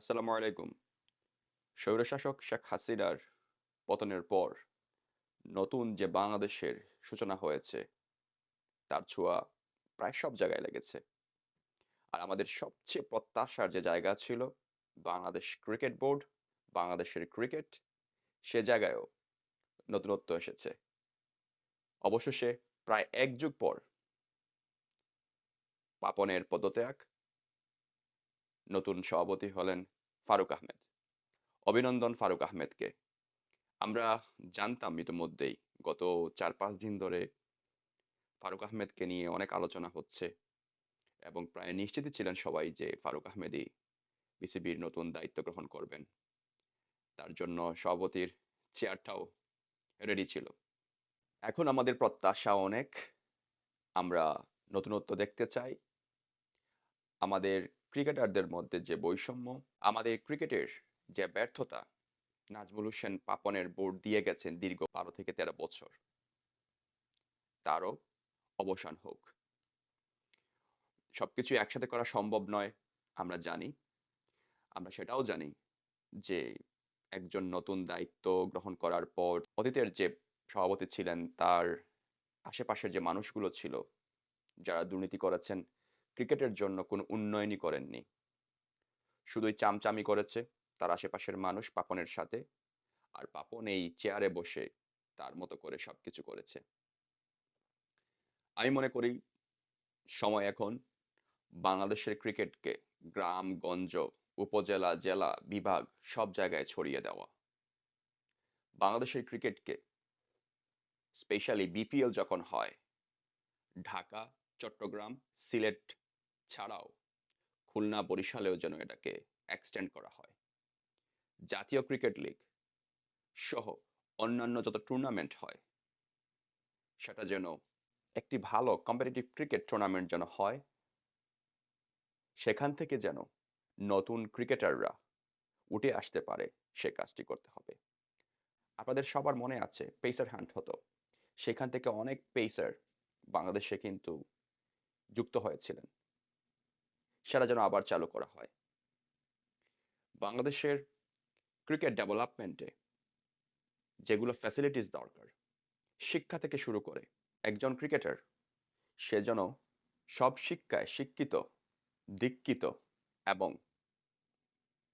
আসসালামু আলাইকুম। স্বৈরশাসক শেখ হাসিনার পতনের পর নতুন যে বাংলাদেশের সূচনা হয়েছে, তার ছোঁয়া প্রায় সব জায়গায় লেগেছে। আর আমাদের সবচেয়ে প্রত্যাশার যে জায়গা ছিল, বাংলাদেশ ক্রিকেট বোর্ড, বাংলাদেশের ক্রিকেট, সে জায়গায়ও নতুনত্ব এসেছে। অবশেষে প্রায় এক যুগ পর পাপনের পদত্যাগ নতুন সভাপতি হলেন ফারুক আহমেদ। অভিনন্দন ফারুক আহমেদকে। আমরা জানতাম ইতিমধ্যেই গত চার পাঁচ দিন ধরে ফারুক আহমেদকে নিয়ে অনেক আলোচনা হচ্ছে এবং প্রায় নিশ্চিতই ছিলেন সবাই যে ফারুক আহমেদই বিসিবির নতুন দায়িত্ব গ্রহণ করবেন। তার জন্য সভাপতির চেয়ারটাও রেডি ছিল। এখন আমাদের প্রত্যাশা অনেক। আমরা নতুনত্ব দেখতে চাই। আমাদের ক্রিকেটারদের মধ্যে যে বৈষম্য, আমাদের ক্রিকেটের যে ব্যর্থতা, নাজমুল হোসেন পাপনের বোর্ড দিয়ে গেছেন দীর্ঘ বারো থেকে তেরো বছর। তারও অবসান হোক। সবকিছু একসাথে করা সম্ভব নয়, আমরা জানি। আমরা সেটাও জানি যে একজন নতুন দায়িত্ব গ্রহণ করার পর অতীতের যে সভাপতি ছিলেন, তার আশেপাশের যে মানুষগুলো ছিল, যারা দুর্নীতি করেছেন ক্রিকেটের জন্য কোনো উন্নয়নই করেননি। শুধুই চামচামি করেছে, তার আশেপাশের মানুষ পাপনের সাথে, আর পাপন এই চেয়ারে বসে তার মতো করে সবকিছু করেছে। আমি মনে করি, সময় এখন বাংলাদেশের ক্রিকেটকে গ্রাম, গঞ্জ, উপজেলা, জেলা, বিভাগ সব জায়গায় ছড়িয়ে দেওয়া। বাংলাদেশের ক্রিকেটকে স্পেশালি বিপিএল যখন হয়, ঢাকা, চট্টগ্রাম, সিলেট ছাড়াও খুলনা বরিশালেও যেন এটাকে এক্সটেন্ড করা হয়। জাতীয় ক্রিকেট লিগ সহ অন্যান্য যত টুর্নামেন্ট হয়, সেটা যেন একটি ভালো কম্পিটিটিভ ক্রিকেট টুর্নামেন্ট যেন হয়, সেখান থেকে যেন নতুন ক্রিকেটাররা উঠে আসতে পারে সে কাজটি করতে হবে। আপনাদের সবার মনে আছে পেসার হান্ট হতো। সেখান থেকে অনেক পেসার বাংলাদেশে কিন্তু যুক্ত হয়েছিলেন। সেটা যেন আবার চালু করা হয়। বাংলাদেশের ক্রিকেট ডেভেলপমেন্টে যেগুলো ফ্যাসিলিটিস দরকার, শিক্ষা থেকে শুরু করে একজন ক্রিকেটার সে যেন সব শিক্ষায় শিক্ষিত, দীক্ষিত এবং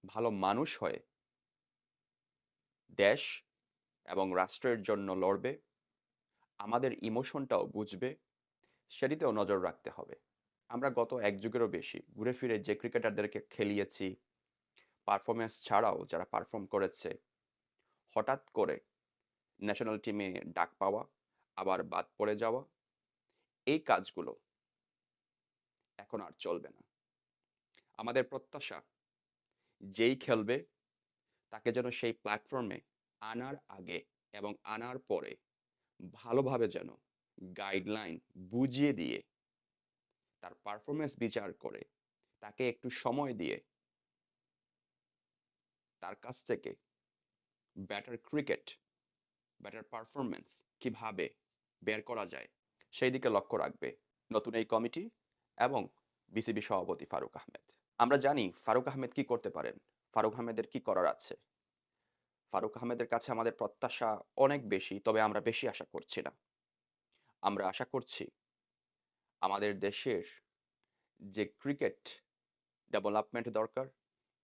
ভালো মানুষ হয়ে দেশ এবং রাষ্ট্রের জন্য লড়বে, আমাদের ইমোশনটাও বুঝবে, সেটিতেও নজর রাখতে হবে। আমরা গত এক যুগেরও বেশি ঘুরে ফিরে যে ক্রিকেটারদেরকে খেলিয়েছি পারফরমেন্স ছাড়াও যারা পারফর্ম করেছে, হঠাৎ করে ন্যাশনাল টিমে ডাক পাওয়া, আবার বাদ পড়ে যাওয়া, এই কাজগুলো এখন আর চলবে না। আমাদের প্রত্যাশা যেই খেলবে, তাকে যেন সেই প্ল্যাটফর্মে আনার আগে এবং আনার পরে ভালোভাবে যেন গাইডলাইন বুঝিয়ে দিয়ে তার পারফরমেন্স বিচার করে। তাকে একটু সময় দিয়ে তার কাছ থেকে ব্যাটার ক্রিকেট ব্যাটার পারফরমেন্স কীভাবে বের করা যায়, সেই দিকে লক্ষ্য রাখবে নতুন এই কমিটি এবং বিসিবি সভাপতি ফারুক আহমেদ। আমরা জানি ফারুক আহমেদ কি করতে পারেন, ফারুক আহমেদের কি করার আছে? ফারুক আহমেদের কাছে আমাদের প্রত্যাশা অনেক বেশি, তবে আমরা বেশি আশা করছি না। আমরা আশা করছি আমাদের দেশের যে ক্রিকেট ডেভেলপমেন্ট দরকার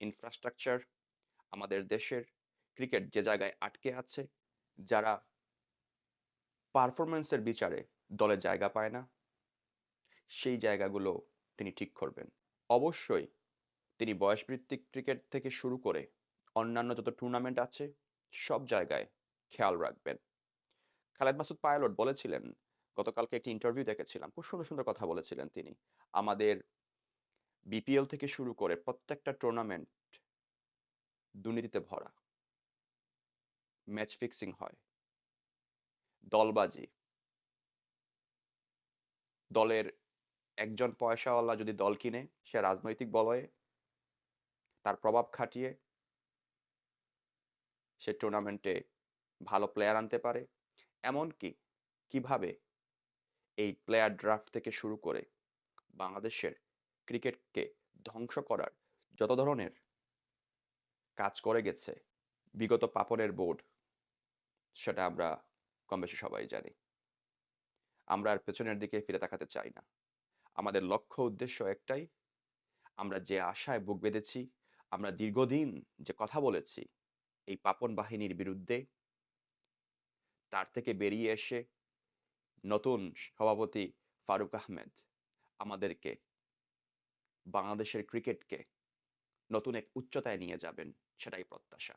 ইনফ্রাস্ট্রাকচার আমাদের দেশের ক্রিকেট যে জায়গায় আটকে আছে, যারা পারফরমেন্সের বিচারে দলে জায়গা পায় না, সেই জায়গাগুলো তিনি ঠিক করবেন। অবশ্যই তিনি বয়সভিত্তিক ক্রিকেট থেকে শুরু করে অন্যান্য যত টুর্নামেন্ট আছে, সব জায়গায় খেয়াল রাখবেন। খালেদ মাসুদ পাইলট বলেছিলেন গতকালকে একটি ইন্টারভিউ দেখেছিলাম। খুব সুন্দর সুন্দর কথা বলেছিলেন তিনি। আমাদের বিপিএল থেকে শুরু করে প্রত্যেকটা টুর্নামেন্ট দুর্নীতিতে ভরা। ম্যাচ ফিক্সিং হয়। দলবাজি। দলের একজন পয়সাওয়ালা যদি দল কিনে, সে রাজনৈতিক বলয়ে তার প্রভাব খাটিয়ে সে টুর্নামেন্টে ভালো প্লেয়ার আনতে পারে। এমনকি কীভাবে এই প্লেয়ার ড্রাফট থেকে শুরু করে বাংলাদেশের ক্রিকেটকে ধ্বংস করার যত ধরনের কাজ করে গেছে, বিগত পাপনের বোর্ড, সেটা আমরা কম বেশি সবাই জানি। আমরা আর পেছনের দিকে ফিরে তাকাতে চাই না। আমাদের লক্ষ্য উদ্দেশ্য একটাই, আমরা যে আশায় বুক বেঁধেছি, আমরা দীর্ঘদিন যে কথা বলেছি, এই পাপন বাহিনীর বিরুদ্ধে, তার থেকে বেরিয়ে এসে নতুন সভাপতি ফারুক আহমেদ আমাদেরকে বাংলাদেশের ক্রিকেটকে নতুন এক উচ্চতায় নিয়ে যাবেন সেটাই প্রত্যাশা।